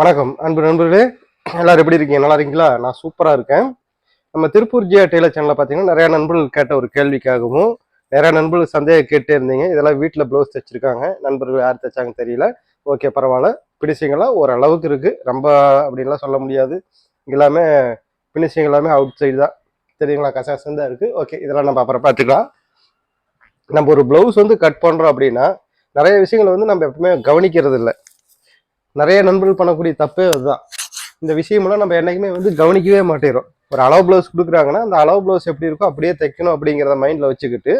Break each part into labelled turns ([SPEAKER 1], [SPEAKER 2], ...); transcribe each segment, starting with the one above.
[SPEAKER 1] வணக்கம் அன்பு நண்பர்களே எல்லாரும் எப்படி இருக்கீங்க நல்லா இருக்கீங்களா நான் சூப்பராக இருக்கேன் நம்ம திருப்பூர் ஜியா டெய்லர் சேனலில் பார்த்தீங்கன்னா நிறையா நண்பர்கள் கேட்ட ஒரு கேள்விக்காகவும் நிறையா நண்பர்கள் சந்தேகம் கேட்டே இருந்தீங்க இதெல்லாம் வீட்டில் ப்ளவுஸ் தைச்சிருக்காங்க நண்பர்கள் யார் தைச்சாங்கன்னு தெரியல ஓகே பரவாயில்ல பிடிச்சிங்களா ஓரளவுக்கு இருக்குது ரொம்ப அப்படின்லாம் சொல்ல முடியாது எல்லாமே பினிஷிங் எல்லாமே அவுட் சைடு தான் தெரியுங்களா கசாசம் இருக்குது ஓகே இதெல்லாம் நம்ம அப்புறம் பார்த்துக்கலாம் நம்ம ஒரு ப்ளவுஸ் வந்து கட் பண்ணுறோம் அப்படின்னா நிறைய விஷயங்களை வந்து நம்ம எப்பவுமே கவனிக்கிறது இல்லை நிறைய நண்பர்கள் பண்ணக்கூடிய தப்பே அதுதான் இந்த விஷயமெல்லாம் நம்ம என்றைக்குமே வந்து கவனிக்கவே மாட்டேறோம் ஒரு அளவு ப்ளவுஸ் கொடுக்குறாங்கன்னா அந்த அளவு ப்ளவுஸ் எப்படி இருக்கோ அப்படியே தைக்கணும் அப்படிங்கிறத மைண்டில் வச்சுக்கிட்டு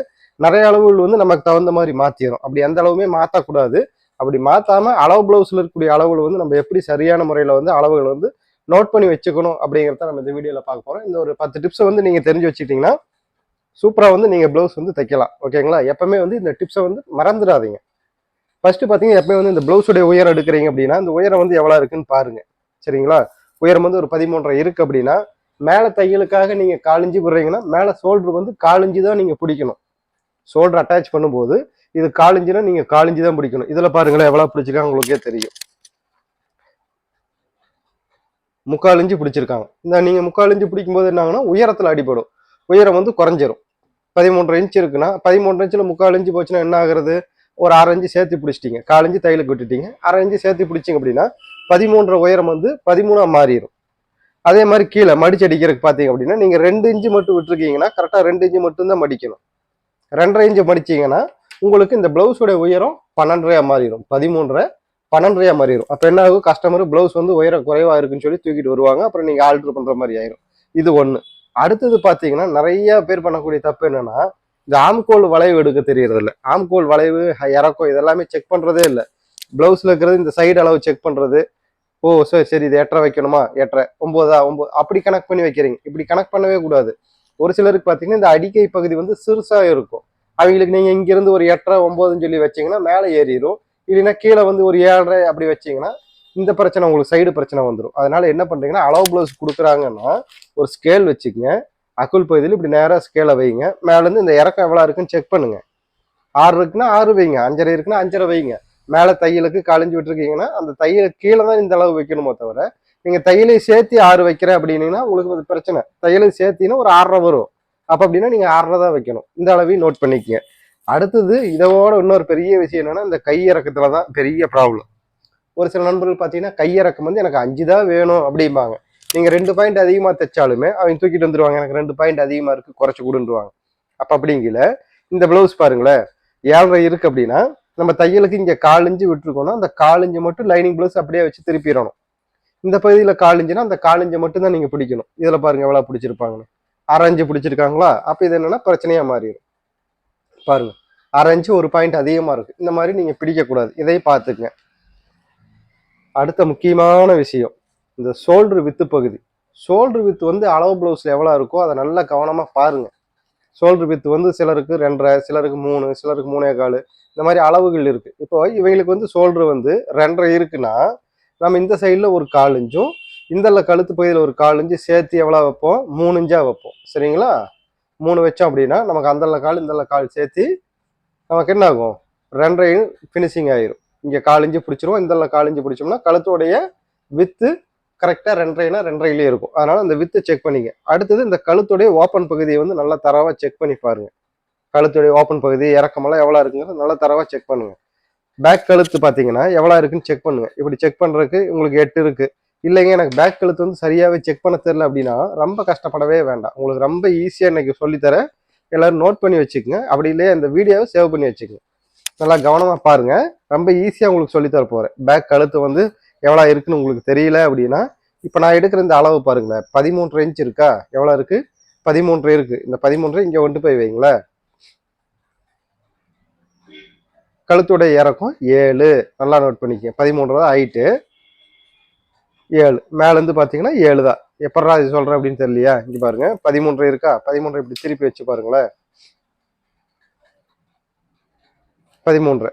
[SPEAKER 1] நிறைய அளவுகள் வந்து நமக்கு தகுந்த மாதிரி மாற்றிடும் அப்படி எந்த அளவுமே மாற்றக்கூடாது அப்படி மாற்றாம அளவு ப்ளவுஸில் இருக்கக்கூடிய அளவுகள் வந்து நம்ம எப்படி சரியான முறையில் வந்து அளவுகள் வந்து நோட் பண்ணி வச்சுக்கணும் அப்படிங்கிறத நம்ம இந்த வீடியோவில் பார்க்க போகிறோம் இந்த ஒரு பத்து டிப்ஸை வந்து நீங்கள் தெரிஞ்சு வச்சுக்கிட்டிங்கன்னா சூப்பராக வந்து நீங்கள் ப்ளவுஸ் வந்து தைக்கலாம் ஓகேங்களா எப்பவுமே வந்து இந்த டிப்ஸை வந்து மறந்துடாதீங்க ஃபர்ஸ்ட்டு பார்த்தீங்கன்னா எப்பவுமே வந்து இந்த ப்ளவுஸுடைய உயரம் எடுக்கிறீங்க அப்படின்னா இந்த உயரம் வந்து எவ்வளோ இருக்குன்னு பாருங்க சரிங்களா உயரம் வந்து ஒரு பதிமூன்றரை இருக்கு அப்படின்னா மேலே தையலுக்காக நீங்கள் காலிஞ்சி விடுறீங்கன்னா மேலே ஷோல்டர் வந்து காலிஞ்சி தான் நீங்கள் பிடிக்கணும் ஷோல்டர் அட்டாச் பண்ணும்போது இது காலிஞ்சினா நீங்கள் காலிஞ்சி தான் பிடிக்கணும் இதில் பாருங்களேன் எவ்வளோ பிடிச்சிருக்காங்க உங்களுக்கே தெரியும் முக்கால் இஞ்சி பிடிச்சிருக்காங்க இந்த நீங்கள் முக்கால் இஞ்சி பிடிக்கும்போது என்னாங்கன்னா உயரத்தில் அடிபடும் உயரம் வந்து குறைஞ்சிரும் பதிமூன்று இன்ச்சு இருக்குன்னா பதிமூன்று இன்ச்சில் முக்கால் இன்ச்சு போச்சுன்னா என்ன ஆகுறது ஒரு அரை இஞ்சு சேர்த்து பிடிச்சிட்டிங்க காலஞ்சு தையலுக்கு விட்டுட்டீங்க அரை இஞ்சு சேர்த்து பிடிச்சிங்க அப்படின்னா பதிமூன்றரை உயரம் வந்து பதிமூணாக மாறிடும் அதே மாதிரி கீழே மடிச்சு அடிக்கிறதுக்கு பார்த்தீங்க அப்படின்னா நீங்கள் ரெண்டு இன்ச்சு மட்டும் விட்டுருக்கீங்கன்னா கரெக்டாக ரெண்டு இன்ச்சு மட்டும்தான் மடிக்கணும் ரெண்டரை இன்ச்சு மடிச்சிங்கன்னா உங்களுக்கு இந்த ப்ளவுஸோடைய உயரம் பன்னெண்டரையாக மாறிடும் பதிமூன்றரை பன்னெண்டரையா மாறிடும் அப்போ என்ன ஆகும் கஸ்டமர் ப்ளவுஸ் வந்து உயரம் குறைவாக இருக்குன்னு சொல்லி தூக்கிட்டு வருவாங்க அப்புறம் நீங்கள் ஆல்ட்ரு பண்ணுற மாதிரி ஆயிரும் இது ஒன்று அடுத்தது பார்த்தீங்கன்னா நிறைய பேர் பண்ணக்கூடிய தப்பு என்னென்னா இந்த ஆம்கோல் வளைவு எடுக்க தெரியறது இல்லை ஆம்கோல் வளைவு இறக்கம் இதெல்லாமே செக் பண்ணுறதே இல்லை ப்ளவுஸில் இருக்கிறது இந்த சைடு அளவு செக் பண்ணுறது ஓ சரி சரி இது எட்டரை வைக்கணுமா எட்டரை ஒம்போதா ஒம்போது அப்படி கனெக்ட் பண்ணி வைக்கிறீங்க இப்படி கனெக்ட் பண்ணவே கூடாது ஒரு சிலருக்கு பார்த்தீங்கன்னா இந்த அடிக்கை பகுதி வந்து சிறுசாக இருக்கும் அவங்களுக்கு நீங்கள் இங்கேருந்து ஒரு எட்டரை ஒம்போதுன்னு சொல்லி வச்சிங்கன்னா மேலே ஏறிடும் இல்லைன்னா கீழே வந்து ஒரு ஏழரை அப்படி வச்சிங்கன்னா இந்த பிரச்சனை உங்களுக்கு சைடு பிரச்சனை வந்துடும் அதனால என்ன பண்ணுறீங்கன்னா அளவு ப்ளவுஸ் கொடுக்குறாங்கன்னா ஒரு ஸ்கேல் வச்சுக்கங்க அக்குள் பகுதியில் இப்படி நேராக ஸ்கேலை வைங்க மேலேருந்து இந்த இறக்கம் எவ்வளோ இருக்குன்னு செக் பண்ணுங்கள் ஆறு இருக்குன்னா ஆறு வைங்க அஞ்சரை இருக்குன்னா அஞ்சரை வைங்க மேலே தையலுக்கு காலிஞ்சு விட்டுருக்கீங்கன்னா அந்த தையல் கீழே தான் இந்த அளவு வைக்கணுமோ தவிர நீங்கள் தையலை சேர்த்து ஆறு வைக்கிறேன் அப்படின்னீங்கன்னா உங்களுக்கு அது பிரச்சனை தையலை சேர்த்தினா ஒரு ஆறரை வரும் அப்போ அப்படின்னா நீங்கள் ஆறரை தான் வைக்கணும் இந்த அளவையும் நோட் பண்ணிக்கங்க அடுத்தது இதோட இன்னொரு பெரிய விஷயம் என்னென்னா இந்த கையிறக்கத்தில் தான் பெரிய ப்ராப்ளம் ஒரு சில நண்பர்கள் பார்த்தீங்கன்னா கையிறக்கம் வந்து எனக்கு அஞ்சு தான் வேணும் அப்படிம்பாங்க நீங்கள் ரெண்டு பாயிண்ட் அதிகமாக தைச்சாலுமே அவங்க தூக்கிட்டு வந்துடுவாங்க எனக்கு ரெண்டு பாயிண்ட் அதிகமாக இருக்குது குறைச்சி கொடுன்றுவாங்க அப்போ அப்படிங்கல இந்த ப்ளவுஸ் பாருங்களேன் ஏழரை இருக்குது அப்படின்னா நம்ம தையலுக்கு இங்கே காலிஞ்சு விட்டுருக்கோம்னா அந்த காலிஞ்சு மட்டும் லைனிங் ப்ளவுஸ் அப்படியே வச்சு திருப்பிடணும் இந்த பகுதியில் காலிஞ்சுன்னா அந்த காலிஞ்சை மட்டும்தான் நீங்கள் பிடிக்கணும் இதில் பாருங்கள் எவ்வளோ பிடிச்சிருப்பாங்கன்னு அரைஞ்சு பிடிச்சிருக்காங்களா அப்போ இது என்னென்னா பிரச்சனையாக மாறிடும் பாருங்கள் அரைஞ்சு ஒரு பாயிண்ட் அதிகமாக இருக்குது இந்த மாதிரி நீங்கள் பிடிக்கக்கூடாது இதை பார்த்துக்கங்க அடுத்த முக்கியமான விஷயம் இந்த ஷோல்டர் வித்து பகுதி ஷோல்டர் வித்து வந்து அளவு ப்ளவுஸில் எவ்வளோ இருக்கோ அதை நல்லா கவனமாக பாருங்கள் ஷோல்டர் வித்து வந்து சிலருக்கு ரெண்டரை சிலருக்கு மூணு சிலருக்கு மூணே கால் இந்த மாதிரி அளவுகள் இருக்குது இப்போ இவைகளுக்கு வந்து ஷோல்டர் வந்து ரெண்டரை இருக்குன்னா நம்ம இந்த சைடில் ஒரு கால் இஞ்சும் இந்த கழுத்து பகுதியில் ஒரு கால் இன்ச்சு சேர்த்து எவ்வளோ வைப்போம் மூணு இன்ச்சாக வைப்போம் சரிங்களா மூணு வச்சோம் அப்படின்னா நமக்கு அந்தள்ள கால் இந்தல கால் சேர்த்து நமக்கு என்ன ஆகும் ரெண்டரையும் ஃபினிஷிங் ஆயிரும் இங்கே காலிஞ்சு பிடிச்சிருவோம் இந்தல காலிஞ்சு பிடிச்சோம்னா கழுத்துடைய வித்து கரெக்டாக ரெண்டரைனா ரெண்டரையிலே இருக்கும் அதனால் அந்த வித்தை செக் பண்ணிங்க அடுத்தது இந்த கழுத்துடைய ஓப்பன் பகுதியை வந்து நல்லா தரவாக செக் பண்ணி பாருங்கள் கழுத்துடைய ஓப்பன் பகுதி இறக்கமெல்லாம் எவ்வளோ இருக்குங்கிறது நல்லா தரவாக செக் பண்ணுங்கள் பேக் கழுத்து பார்த்தீங்கன்னா எவ்வளோ இருக்குன்னு செக் பண்ணுங்கள் இப்படி செக் பண்ணுறதுக்கு உங்களுக்கு எட்டு இருக்குது இல்லைங்க எனக்கு பேக் கழுத்து வந்து சரியாகவே செக் பண்ண தெரில அப்படின்னா ரொம்ப கஷ்டப்படவே வேண்டாம் உங்களுக்கு ரொம்ப ஈஸியாக இன்றைக்கி சொல்லித்தர எல்லோரும் நோட் பண்ணி வச்சுக்கோங்க அப்படி இல்லையே அந்த வீடியோவை சேவ் பண்ணி வச்சுக்கோங்க நல்லா கவனமாக பாருங்கள் ரொம்ப ஈஸியாக உங்களுக்கு சொல்லித்தர போகிறேன் பேக் கழுத்து வந்து எவ்வளோ இருக்குன்னு உங்களுக்கு தெரியல அப்படின்னா இப்போ நான் எடுக்கிற இந்த அளவு பாருங்களேன் பதிமூன்று இன்ச் இருக்கா எவ்வளோ இருக்குது பதிமூன்று இருக்குது இந்த பதிமூன்று இங்கே கொண்டு போய் வைங்களேன் கழுத்துடைய இறக்கம் ஏழு நல்லா நோட் பண்ணிக்க பதிமூன்று தான் ஹைட்டு ஏழு மேலேருந்து பார்த்தீங்கன்னா ஏழு தான் எப்படா இது சொல்கிறேன் அப்படின்னு தெரியலையா இங்கே பாருங்கள் பதிமூன்று இருக்கா பதிமூன்று இப்படி திருப்பி வச்சு பாருங்களேன் பதிமூன்று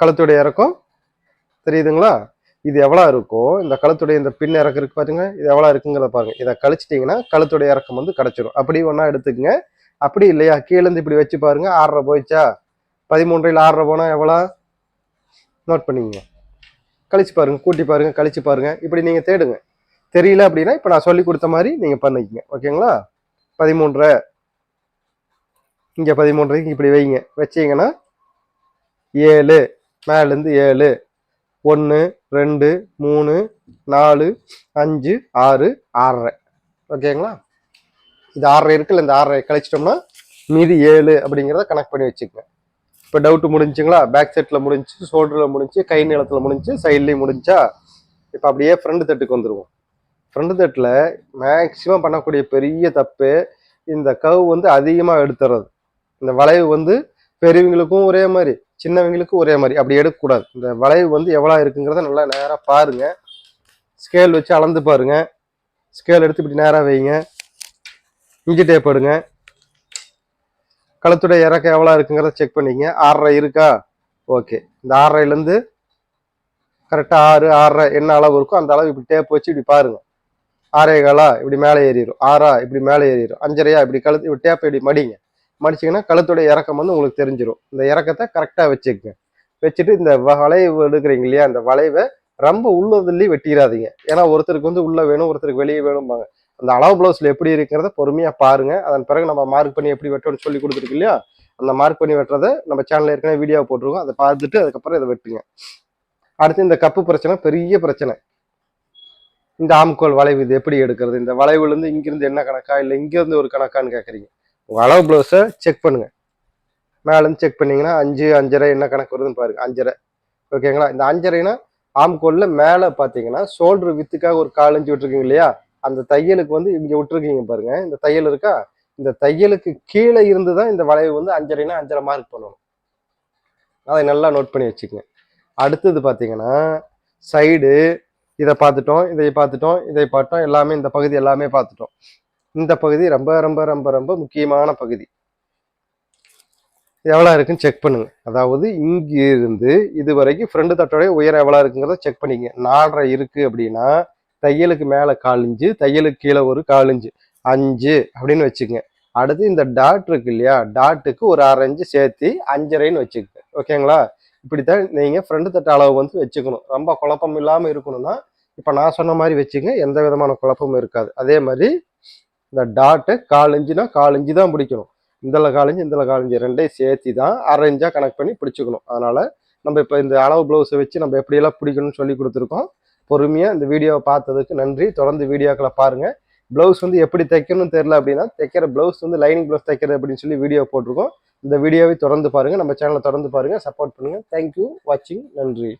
[SPEAKER 1] கழுத்துடைய இறக்கம் தெரியுதுங்களா இது எவ்வளோ இருக்கோ இந்த கழுத்துடைய இந்த பின் இறக்கு இருக்கு பாருங்க இது எவ்வளோ இருக்குங்கிறத பாருங்க இதை கழிச்சிட்டிங்கன்னா கழுத்துடைய இறக்கம் வந்து கிடச்சிரும் அப்படி ஒன்றா எடுத்துக்கங்க அப்படி இல்லையா கீழேருந்து இப்படி வச்சு பாருங்க ஆறரை போயிடுச்சா பதிமூன்றையில் ஆறரை போனால் எவ்வளோ நோட் பண்ணிக்கங்க கழிச்சு பாருங்க கூட்டி பாருங்க கழிச்சு பாருங்க இப்படி நீங்கள் தேடுங்க தெரியல அப்படின்னா இப்போ நான் சொல்லி கொடுத்த மாதிரி நீங்கள் பண்ணிக்கங்க ஓகேங்களா பதிமூன்றரை இங்கே பதிமூன்றரைக்கு இப்படி வைங்க வச்சிங்கன்னா ஏழு மேலேருந்து ஏழு ஒன்று ரெண்டு மூணு நாலு அஞ்சு ஆறு ஆறரை ஓகேங்களா இது ஆறரை இருக்குல்ல இந்த ஆறரை கழிச்சிட்டோம்னா மீதி ஏழு அப்படிங்கிறத கனெக்ட் பண்ணி வச்சுக்கங்க இப்போ டவுட்டு முடிஞ்சுங்களா பேக் சைட்டில் முடிஞ்சு ஷோல்டரில் முடிஞ்சு கை நீளத்தில் முடிஞ்சு சைட்லேயும் முடிஞ்சா இப்போ அப்படியே ஃப்ரண்ட் தட்டுக்கு வந்துடுவோம் ஃப்ரண்ட் தட்டில் மேக்ஸிமம் பண்ணக்கூடிய பெரிய தப்பு இந்த கவு வந்து அதிகமாக எடுத்துறது இந்த வளைவு வந்து பெரியவங்களுக்கும் ஒரே மாதிரி சின்னவங்களுக்கும் ஒரே மாதிரி அப்படி எடுக்கக்கூடாது இந்த வளைவு வந்து எவ்வளோ இருக்குங்கிறத நல்லா நேராக பாருங்கள் ஸ்கேல் வச்சு அளந்து பாருங்கள் ஸ்கேல் எடுத்து இப்படி நேராக வைங்க இஞ்சி டேப் எடுங்க கழுத்துடைய இறக்கம் எவ்வளோ இருக்குங்கிறத செக் பண்ணிங்க ஆறரை இருக்கா ஓகே இந்த ஆறரைலேருந்து கரெக்டாக ஆறு ஆறரை என்ன அளவு இருக்கோ அந்த அளவு இப்படி டேப் வச்சு இப்படி பாருங்கள் ஆறே காலா இப்படி மேலே ஏறிடும் ஆறா இப்படி மேலே ஏறிடும் அஞ்சரையா இப்படி கழுத்து இப்படி டேப்பை இப்படி மடிங்க மடிச்சிங்கன்னா கழுத்துடைய இறக்கம் வந்து உங்களுக்கு தெரிஞ்சிடும் இந்த இறக்கத்தை கரெக்டாக வச்சுக்கோங்க வச்சுட்டு இந்த வளைவு எடுக்கிறீங்க இல்லையா அந்த வளைவை ரொம்ப உள்ளதுலேயே வெட்டிடாதீங்க ஏன்னா ஒருத்தருக்கு வந்து உள்ளே வேணும் ஒருத்தருக்கு வெளியே வேணும்பாங்க அந்த அளவு ப்ளவுஸில் எப்படி இருக்கிறத பொறுமையாக பாருங்கள் அதன் பிறகு நம்ம மார்க் பண்ணி எப்படி வெட்டணும்னு சொல்லி கொடுத்துருக்கு இல்லையா அந்த மார்க் பண்ணி வெட்டுறதை நம்ம சேனலில் ஏற்கனவே வீடியோ போட்டிருக்கோம் அதை பார்த்துட்டு அதுக்கப்புறம் இதை வெட்டுங்க அடுத்து இந்த கப்பு பிரச்சனை பெரிய பிரச்சனை இந்த ஆம்கோல் வளைவு இது எப்படி எடுக்கிறது இந்த வளைவுலேருந்து இங்கேருந்து என்ன கணக்கா இல்லை இங்கேருந்து ஒரு கணக்கான்னு கேட்குறீங்க உங்கள் அளவு ப்ளவுஸை செக் பண்ணுங்கள் மேலேருந்து செக் பண்ணிங்கன்னா அஞ்சு அஞ்சரை என்ன கணக்கு வருதுன்னு பாருங்கள் அஞ்சரை ஓகேங்களா இந்த அஞ்சரைனா ஆம்கோலில் மேலே பார்த்தீங்கன்னா ஷோல்டர் வித்துக்காக ஒரு கால் இன்ச்சு விட்டுருக்கீங்க இல்லையா அந்த தையலுக்கு வந்து இங்கே விட்டுருக்கீங்க பாருங்கள் இந்த தையல் இருக்கா இந்த தையலுக்கு கீழே இருந்து தான் இந்த வளைவு வந்து அஞ்சரைனா அஞ்சரை மார்க் பண்ணணும் அதை நல்லா நோட் பண்ணி வச்சுக்கங்க அடுத்தது பார்த்தீங்கன்னா சைடு இதை பார்த்துட்டோம் இதை பார்த்துட்டோம் இதை பார்த்தோம் எல்லாமே இந்த பகுதி எல்லாமே பார்த்துட்டோம் இந்த பகுதி ரொம்ப ரொம்ப ரொம்ப ரொம்ப முக்கியமான பகுதி எவ்வளோ இருக்குன்னு செக் பண்ணுங்க அதாவது இங்கிருந்து இது வரைக்கும் ஃப்ரெண்டு தட்டோடைய உயரம் எவ்வளோ இருக்குங்கிறத செக் பண்ணிங்க நாலரை இருக்குது அப்படின்னா தையலுக்கு மேலே காலிஞ்சு தையலுக்கு கீழே ஒரு காலிஞ்சு அஞ்சு அப்படின்னு வச்சுக்கோங்க அடுத்து இந்த டாட் இருக்கு இல்லையா டாட்டுக்கு ஒரு அரை இஞ்சு சேர்த்து அஞ்சரைன்னு வச்சுக்கோங்க ஓகேங்களா இப்படித்தான் நீங்கள் ஃப்ரெண்டு தட்ட அளவு வந்து வச்சுக்கணும் ரொம்ப குழப்பம் இல்லாமல் இருக்கணும்னா இப்போ நான் சொன்ன மாதிரி வச்சுக்கோங்க எந்த விதமான குழப்பமும் இருக்காது அதே மாதிரி இந்த டாட்டு கால் காலஞ்சு கால் தான் பிடிக்கணும் இந்தல காலஞ்சு இந்தல காலஞ்சு ரெண்டையும் சேர்த்து தான் அரை கனெக்ட் பண்ணி பிடிச்சிக்கணும் அதனால் நம்ம இப்போ இந்த அளவு ப்ளவுஸை வச்சு நம்ம எப்படியெல்லாம் பிடிக்கணும்னு சொல்லி கொடுத்துருக்கோம் பொறுமையாக இந்த வீடியோவை பார்த்ததுக்கு நன்றி தொடர்ந்து வீடியோக்களை பாருங்கள் ப்ளவுஸ் வந்து எப்படி தைக்கணும்னு தெரில அப்படின்னா தைக்கிற ப்ளவுஸ் வந்து லைனிங் ப்ளவுஸ் தைக்கிறது அப்படின்னு சொல்லி வீடியோ போட்டிருக்கோம் இந்த வீடியோவை தொடர்ந்து பாருங்கள் நம்ம சேனலை தொடர்ந்து பாருங்கள் சப்போர்ட் பண்ணுங்கள் தேங்க்யூ வாட்சிங் நன்றி